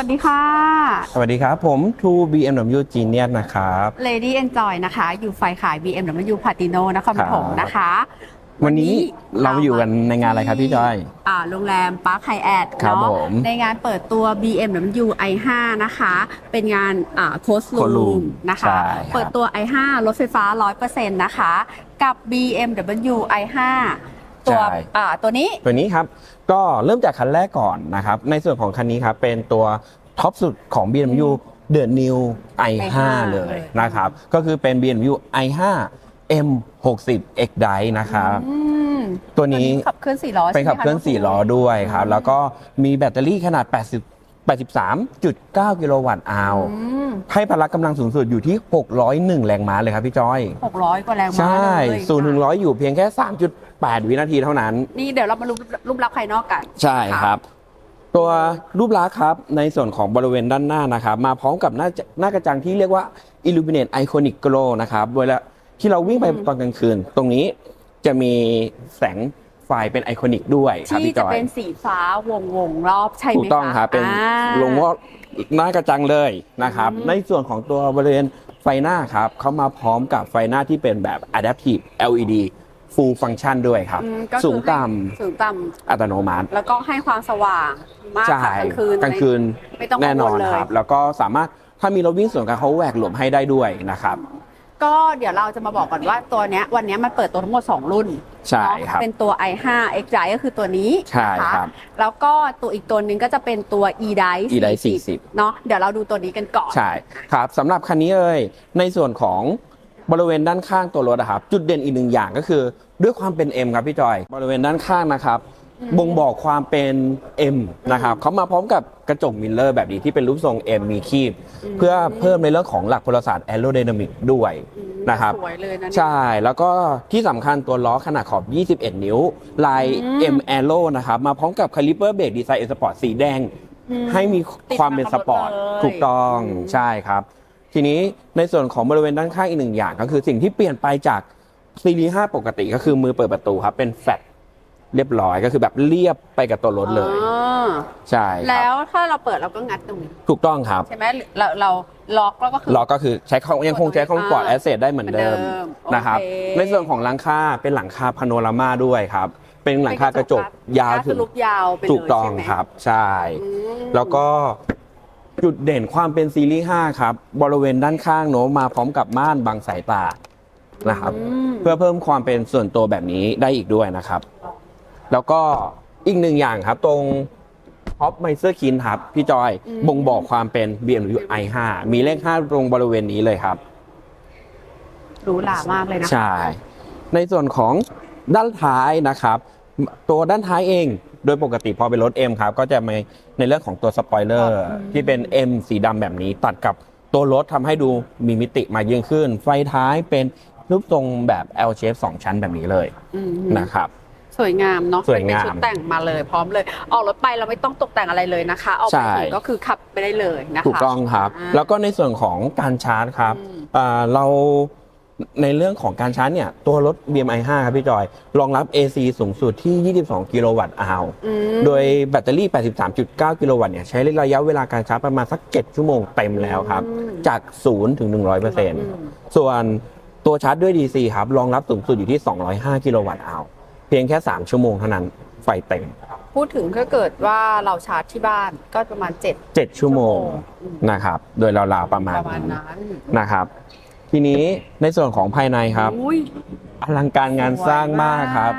สวัสดีค่ะ สวัสดีครับ ผม True BMW Genius นะครับ Lady Enjoy นะคะ อยู่ฝ่ายขาย BMW Platino นครปฐมครับนะคะ วันนี้เราอยู่กันในงานอะไรครับพี่จอย อ่าโรงแรมปาร์คไฮแอดครับเนาะผมในงานเปิดตัว BMW i5 นะคะ เป็นงานอ่าโคส Coast ลู Room มนะคะใช่ครับเปิดตัว i5 รถไฟฟ้า 100%นะคะ กับ BMW i5 ตัวใช่ อ่าตัวนี้ ตัวนี้ครับ ก็เริ่มจากคันแรกก่อนนะครับ ในส่วนของคันนี้ครับ เป็นตัวท็อปสุดของ BMW The New i5 i5 เลยนะครับ ก็คือเป็น BMW i5 M60 X Drive นะครับ อืมตัวนี้ ขับเคลื่อน4ล้อเป็นขับเคลื่อนใช่ไหมะ4ล้อด้วยครับ แล้วก็มีแบตเตอรี่ขนาด 80 83.9 กิโลวัตต์อาวอืมให้พละกำลังสูงสุดอยู่ที่ 601 แรงม้าเลยครับพี่จอย 600 กว่าแรงม้าใช่เลยศูนย์ถึงร้อยอยู่เพียงแค่ 3.8 วินาทีเท่านั้น นี่เดี๋ยวเรามารูปรูปลักษณ์ภายนอกกัน ใช่ครับตัวรูปลักษณ์ครับ ในส่วนของบริเวณด้านหน้านะครับ มาพร้อมกับหน้าหน้ากระจังที่เรียกว่า Illuminate Iconic Glow นะครับเวลาที่เราวิ่งไปตอนกลางคืน ตรงนี้จะมีแสง ไฟเป็นไอคอนิกด้วยครับที่พี่จจะอยเป็นสีฟ้าวงวงๆรอบใช่ไหมถูกต้องครับเป็นอ่า ลงว่าหน้ากระจังเลยนะครับ อืม ในส่วนของตัวบริเวณไฟหน้าครับเขามาพร้อมกับไฟหน้าที่เป็นแบบ Adaptive LED Full Function ด้วยครับ อืมก็คือสูงต่ให้สูงต่ำอัตโนมัติำแล้วก็ให้ความสว่างมากใช่ค่ะกลางคืนกลางคืนไม่ต้องกัแน่งนวอลนเลยครับ แล้วก็สามารถถ้ามีรถวิ่งสวนกันเขาแหวกหลบให้ได้ด้วยนะครับ ก็เดี๋ยวเราจะมาบอกก่อนว่าตัวเนี้ยวันเนี้ยมันเปิดตัวทั้งหมด 2 รุ่นใช่เนาะครับเป็นตัว i5 x d r i ก็คือตัวนี้ใช่นะะครับ แล้วก็ตัวอีกตัวหนึงก็จะเป็นตัว e d i e-Drive 40 เนาะเดี๋ยวเราดูตัวนี้กันก่อน ใช่ครับสำหรับคันนี้เลยในส่วนของบริเวณด้านข้างตัวรถอะครับ จุดเด่นอีกหนึ่งอย่างก็คือ ด้วยความเป็น M ครับพี่จอย บริเวณด้านข้างนะครับ บ่งบอกความเป็น M นะครับเขามาพร้อมกับกระจกมิลเลอร์แบบนี้ที่เป็นรูปทรง M มีคีบ เพื่อเพิ่มในเรื่องของหลักพลศาสตร์แอโรไดนามิกด้วยอืมนะครับสวยเลยนะเนี่ยใช่ แล้วก็ที่สำคัญตัวล้อขนาดขอบ 21 นิ้ว ลายอืม M Aero นะครับมาพร้อมกับคาลิเปอร์เบรกดีไซน์สปอร์ตสีแดงอืมให้มีความเป็นสปอร์ตติดมากับรถเลยถูกต้องอืมใช่ครับ ทีนี้ในส่วนของบริเวณด้านข้างอีกหนึ่งอย่างก็คือสิ่งที่เปลี่ยนไปจากซีรีส์5ปกติก็คือมือเปิดประตูครับเป็นแฟลต เรียบร้อยก็คือแบบเรียบไปกับตัวรถเลย อ๋อใช่คแล้รับวถ้าเราเปิดเราก็งัดตรงนี้ถูกต้องครับ ใช่ไหมเราเราล็อกแล้วก็คือล้อก็คือใช้ของยังคงใช้ของปลอดแอสเซทได้เหมือนเดิมเหมือนเดิมนะครับ โอเคในส่วนของหลังคาเป็นหลังคาพาโนรามาด้วยครับ เป็นหลังคากระจกยาวถึถึงงลูกยาวไปเลยถูกต้องใช่ไหม ครับ ใช่ อืมแล้วก็จุดเด่นความเป็นซีรีส์ 5 ครับ บริเวณด้านข้างโน้มมาพร้อมกับม่านบังสายตานะครับ อืมเพื่อเพิ่มความเป็นส่วนตัวแบบนี้ได้อีกด้วยนะครับ แล้วก็อีกหนึ่งอย่างครับตรงท็อปไมเซอร์คินครับ พี่จอยอืม บ่งบอกความเป็น BMW i5 มีเลข 5 ตรงบริเวณนี้เลยครับ หรูหรามากเลยนะใช่ ในส่วนของด้านท้ายนะครับ ตัวด้านท้ายเองโดยปกติพอเป็นรถ M ครับ ก็จะมีในเรื่องของตัวสปอยเลอร์ที่เป็น M สีดำแบบนี้ ตัดกับตัวรถทำให้ดูมีมิติมายิ่งขึ้น ไฟท้ายเป็นรูปทรงแบบ L shape 2 ชั้นแบบนี้เลยอืมนะครับ สวยงามเนาะสวยงาม เป็นชุดแต่งมาเลย พร้อมเลย ออกรถไปเราไม่ต้องตกแต่งอะไรเลยนะคะ ออกใช่ไปถึงก็คือขับไปได้เลยนะคะ ถูกต้องครับ อ่าแล้วก็ในส่วนของการชาร์จครับอืม อ่าเราในเรื่องของการชาร์จเนี่ยตัวรถ BMI 5 ครับพี่จอย รองรับ AC สูงสุดที่ 22 กิโลวัตต์อาวอืม โดยแบตเตอรี่ 83.9 กิโลวัตต์เนี่ยใช้ระยะเวลาการชาร์จประมาณสัก 7 ชั่วโมงเต็มแล้วครับ อืม จาก 0 ถึง 100%ส่วนตัวชาร์จด้วย DC ครับรองรับสูงสุดอยู่ที่ 205 กิโลวัตต์อาว เพียงแค่ 3 ชั่วโมงเท่านั้นไฟเต็ม พูดถึงถ้าเกิดว่าเราชาร์จที่บ้านก็ประมาณ 7 7 ชั่วโมงอืมนะครับ โดยราวๆประมาณประมาณนั้นนั้นนะครับ ทีนี้ในส่วนของภายในครับอุ้ยอลังการงานสร้างมากครับ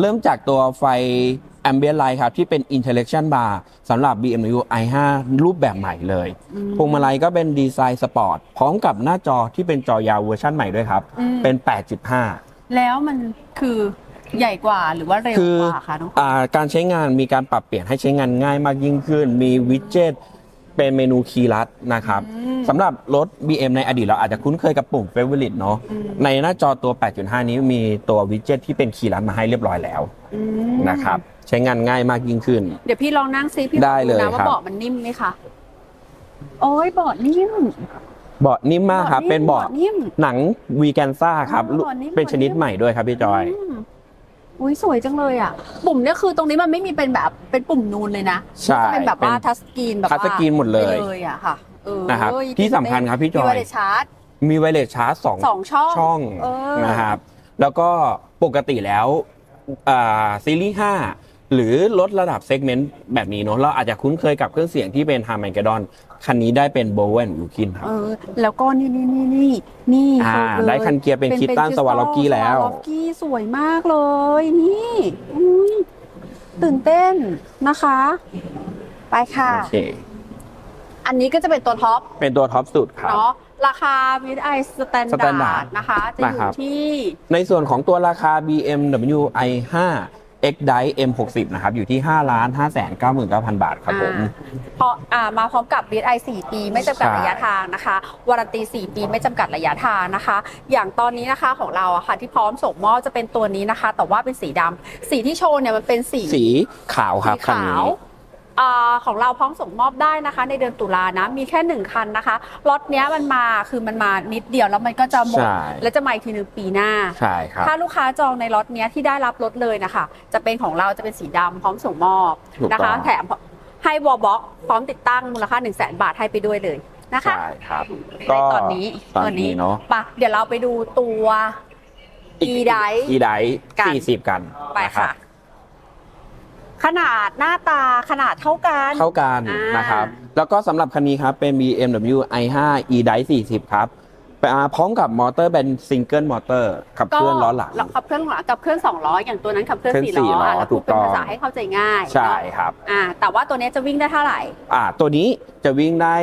เริ่มจากตัวไฟ Ambient Light ครับที่เป็น Intellection Bar สำหรับ BMW i5 รูปแบบใหม่เลยอืมพวงมาลัยก็เป็นดีไซน์สปอร์ตพร้อมกับหน้าจอที่เป็นจอยาวเวอร์ชั่นใหม่ด้วยครับอืมเป็น 8.5 แล้วมันคือ ใหญ่กว่าหรือว่าเร็วคือกว่าคะน้องอาการใช้งานมีการปรับเปลี่ยนให้ใช้งานง่ายมากยิ่งขึ้น มีวิดเจ็ตเป็นเมนูคีย์ลัดนะครับอืมสำหรับรถ BM ในอดีตเราอาจจะคุ้นเคยกับปุ่ม Favorite เนาะอืมในหน้าจอตัว 8.5 นี้มีตัววิดเจ็ตที่เป็นคีย์ลัดมาให้เรียบร้อยแล้วอืมนะครับใช้งานง่ายมากยิ่งขึ้น เดี๋ยวพี่ลองนั่งซิพี่ได้เลยนะว่าครับเบาะมันนิ่มไหมคะโอ้ยเบาะนิ่มเบาะนิ่มมากครับ เป็นเบาะนิ่มหนังวีแกนซ่าครับอ๋อเบาะนิ่มเป็นชนิดใหม่ด้วยครับพี่จอยม อุ้ยสวยจังเลยอะ ปุ่มเนี่ยคือตรงนี้มันไม่มีเป็นแบบเป็นปุ่มนูนเลยนะใช่มันเป็นแบบว่าเป็นทัชสกรีนแบบว่าทัชสกรีนหมดเลย ไปเลยอะค่ะเออนะครับเอ้ยที่สำคัญครับพี่จอยมีไวเลสชาร์จมีไวเลสชาร์จสองสองช่องช่องเออ นะครับแล้วก็ปกติแล้วอ่าซีรีส์5 หรือลดระดับเซกเมนต์แบบนี้เนาะเราอาจจะคุ้นเคยกับเครื่องเสียงที่เป็นฮาร์แมนก d ดอนคันนี้ได้เป็นโบเวนยูคินครับ เออ แล้วก็นี่นี่นี่นี่นี่อ่าคือเลยได้คันเกียร์เป็นคิตตันป็สวาล็อกกี้แล้วสวาล็อกกี้สวยมากเลย นี่อุ้ยตื่นเต้นนะคะ ไปค่ะ โอเค อันนี้ก็จะเป็นตัวท็อป เป็นตัวท็อปสุดครับเนาะราคา v i สแตนดา Standard ร์ดนะคะ จะอนะครัยู่บที่ ในส่วนของตัวราคา BMW i5 X Drive M60 นะครับอยู่ที่5 5 9 9 9 0 0 บาทครับผมเพราะอ่ามาพร้อมกับ v i 4 ปีไม่จำกัดใช่ระยะทางนะคะวารันตี 4 ปีไม่จำกัดระยะทางนะคะ อย่างตอนนี้นะคะของเราอะค่ะที่พร้อมส่งมอบจะเป็นตัวนี้นะคะ แต่ว่าเป็นสีดำสีที่โชว์เนี่ยมันเป็นสีสีขาวครับสีคันขานี้ว อ่าของเราพร้อมส่งมอบได้นะคะ ในเดือนตุลานะมีแค่หนึ่งคันนะคะล็อตเนี้ยมันมาคือมันมานิดเดียวแล้วมันก็จะหมด ใช่ แล้วจะมาอีกทีหนึ่งปีหน้า ใช่ครับ ถ้าลูกค้าจองในล็อตเนี้ยที่ได้รับรถเลยนะคะ จะเป็นของเราจะเป็นสีดำพร้อมส่งมอบถูกนะต้คะองแถมให้วอลบ็อกพร้อมติดตั้งมูลค่า1 0 0 0 0แบาทให้ไปด้วยเลยนะคะ ใช่ครับในตอนนี้ตอนนี้เนาะปะเดี๋ยวเราไปดูตัว e d i อีไดกัน สี่สิบกันไปนรับ ค่ะ ขนาดหน้าตาขนาดเท่ากันเท่ากันอ่าน นะครับ แล้วก็สำหรับคันนี้ครับเป็น BMW i5 e d i 40 ครับ อ่าพร้อมกับมอเตอร์เป็นซิงเกิลมอเตอร์ขับเคลื่อนล้อหลังขับเคลื่อนหลังกับเคลื่อนสองล้ออย่างตัวนั้นขับเคลื่อนเคลื่อนสี่สี่ล้อล้ออะแล้วถูพูดกเป็นต้องภาษาให้เข้าใจง่าย ใช่ครับอ่าแต่ว่าตัวเนี้ยจะวิ่งได้เท่าไหร่อ่าตัวนี้จะวิ่งได้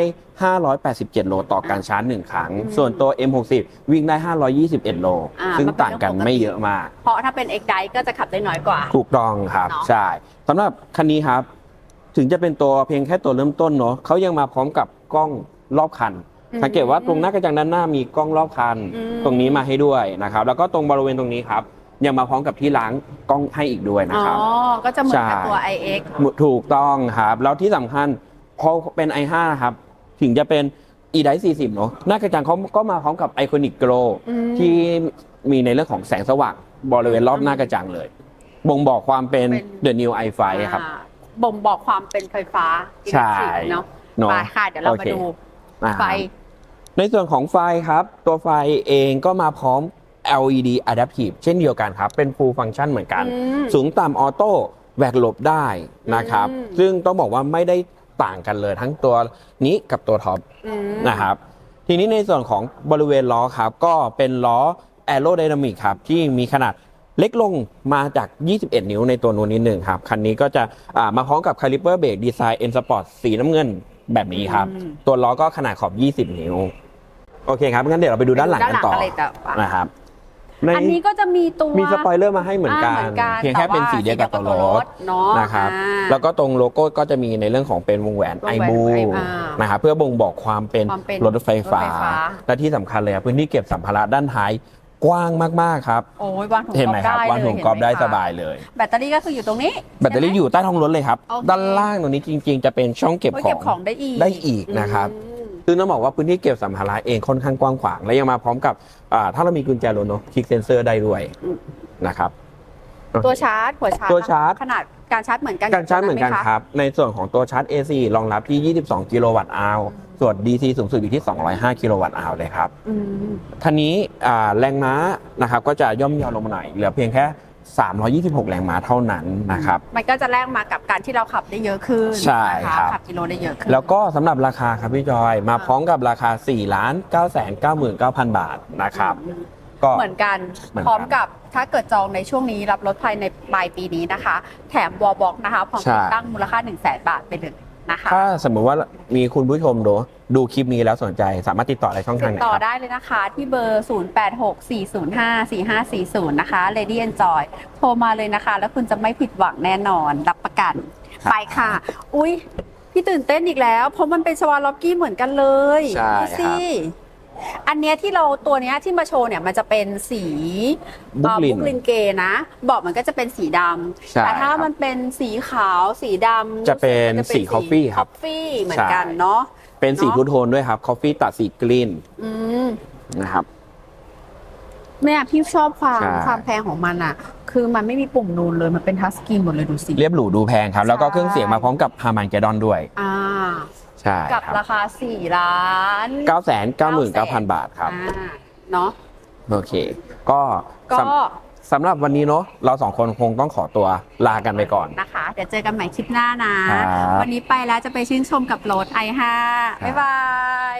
587 โลต่อการชาร์จหนึ่งครั้งอืมส่วนตัว M60 วิ่งได้ 521 โลอ่าซึ่งมันเป็นต่างกันเรื่องปกติไม่เยอะมาก เพราะถ้าเป็น X d i ก็จะขับได้น้อยกว่า ถูกต้องครับเนอะใช่สำหรับคันนี้ครับ ถึงจะเป็นตัวเพียงแค่ตัวเริ่มต้นเนาะเขายังมาพร้อมกับกล้องรอบคัน สังเกตว่าตรงหน้ากระจังด้านหน้ามีกล้องรอบคัน อืม ตรงนี้มาให้ด้วยนะครับ แล้วก็ตรงบริเวณตรงนี้ครับยังมาพร้อมกับที่ล้างกล้องให้อีกด้วยนะอ๋อ ครับ ก็จะเหมือนกับใช่ตัว iX ถูกต้องครับ แล้วที่สำคัญพอเป็น i5 ครับ ถึงจะเป็น e d i 40 เนาะหน้ากระจังเขาก็มาพร้อมกับ Iconic Glow อืม ที่มีในเรื่องของแสงสว่างบริเวณรอบหน้ากระจังเลย บ่งบอกความเป็นเป็น The New i5 ครับ อ่าบ่งบอกความเป็นไฟฟ้าใช่ electric เนาะเนาะไปค่ะ เดี๋ยวเราโอมาเคดูอ่า ไฟ ในส่วนของไฟครับ ตัวไฟเองก็มาพร้อม LED Adaptive เช่นเดียวกันครับ เป็น full function เหมือนกัน อืม สูงต่ำออโต้แหวกหลบได้นะครับ อืม ซึ่งต้องบอกว่าไม่ได้ต่างกันเลยทั้งตัวนี้กับตัวท็อป อืม นะครับทีนี้ในส่วนของบริเวณล้อครับ ก็เป็นล้อ Aerodynamic ครับ ที่มีขนาดเล็กลงมาจาก 21 นิ้วในตัวนู้นนิดหนึ่งครับ คันนี้ก็จะอ่ามาพร้อมกับคาลิเปอร์เบรกดีไซน์ N Sport สีน้ำเงินแบบนี้ครับ อืม ตัวล้อก็ขนาดขอบ 20 นิ้ว โอเคครับงั้นเดี๋ยวเราไปดูด้านหลังกันต่อด้านหลังกันเลยจ้ะ นะครับใน อันนี้ก็จะมีตัวมีสปอยเลอร์มาให้เหมือนกันอ่าเพียงแค่เป็นสีเดียวกับตัวรถเนาะนะครับ อ่า แล้วก็ตรงโลโก้ก็จะมีในเรื่องของเป็นวงแหวนวงไอแหวนบูไออ่านะครับเพื่อบ่งบอกความเป็นความเป็นรถไฟฟ้ารถไฟฟ้า และที่สำคัญเลยครับพื้นที่เก็บสัมภาระด้านท้ายกว้างมากๆครับ โอ้ยวางถุงเห็นกอไหมล์ฟครับได้วางเลยถุงกอล์ฟได้เห็นหมสคะบายเลย แบตเตอรี่ก็คืออยู่ตรงนี้ แบตเตอรี่ใช่ไหมอยู่ใต้ท้องรถเลยครับ โอเค ด้านล่างตรงนี้จริง ๆ จะเป็นช่องเก็บไว้ขอเก็งบของได้อีกได้อีกนะครับ อืม ซึ่งต้องบอกว่าพื้นที่เก็บสัมภาระเองค่อนข้างกว้างขวาง และยังมาพร้อมกับอ่าถ้าเรามีกุญแจรถเนอะคลิกเซนเซอร์ได้ด้วยอืมนะครับ ตัวชาร์จหัวชาร์จตัวชาร์จ ขนาดการชาร์จเหมือนกันการชาร์จเหมือนกันไหะครับ ในส่วนของตัวชาร์จ AC รองรับที่ 22 กิโลวัตต์อาวส่วน DC สูงสุดอยู่ที่ 205 กิโลวัตต์อาวเลยครับอืมคันนี้อ่าแรงม้านะครับก็จะย่อมเยาวลงมาหน่อยเหลือเพียงแค่ 326 แรงม้าเท่านั้นนะครับ มันก็จะแลกมากับการที่เราขับได้เยอะขึ้นใช่นะะครับ ขับกิโลได้เยอะขึ้น แล้วก็สำหรับราคาครับพี่จอย มาพร้อมกับราคา 4 ล้าน9 9 9 9 0 0 บาทนะครับ ก็ เหมือนกันเหมือนกันพร้อมกับถ้าเกิดจองในช่วงนี้รับรถภายในปลายปีนี้นะคะ แถมวอลบ็อกนะคะพร้อมใช่ ติดตั้งมูลค่า 1 0 0 0 0แบาทไปเลยนะคะ ถ้าสมมุติว่ามีคุณผู้ชมดูดูคลิปนี้แล้วสนใจสามารถติดต่อได้ช่องทาติงดไหนต่อครับ ได้เลยนะคะ ที่เบอร์ 0864054540 นะคะ Lady Enjoy โทรมาเลยนะคะ แล้วคุณจะไม่ผิดหวังแน่นอน รับประกัน ครับไปค่ะ อุ๊ย พี่ตื่นเต้นอีกแล้ว เพราะมันเป็นชวาล็อกกี้เหมือนกันเลยใช่ดูสิ อันเนี้ยที่เราตัวเนี้ยที่มาโชว์เนี่ยมันจะเป็นสีบุ๊กลินบุกลินเกนะเบอกมันก็จะเป็นสีดำใช่แต่ถ้าครับมันเป็นสีขาวสีดำจะเป็นสี coffee ครับคอฟฟี่เหมือนกันเนาะ เป็นสีเนอะทูโทนด้วยครับคอฟฟี่ตัดสีกรีนอืม นะครับ เนี่ยพี่ชอบความใช่ ความแพงของมันอะ คือมันไม่มีปุ่มนูนเลยมันเป็นทัชสกรีนหมดเลยดูสิ เรียบหรูดูแพงครับ แล้วก็ใช่เครื่องเสียงมาพร้อมกับฮาร์มันแกดอนด้วย อ่า ใช่กับครับราคา 4 ล้าน9 9 9 9 0 0 0บาทครับ อ่าเนาะ โอเค ก็ก็สำ สำหรับวันนี้เนาะเราสองคนคงต้องขอตัวลากันไปก่อน นะคะ เดี๋ยวเจอกันใหม่คลิปหน้านะ ครับ วันนี้ไปแล้วจะไปชื่นชมกับรถ i5 บ๊ายบาย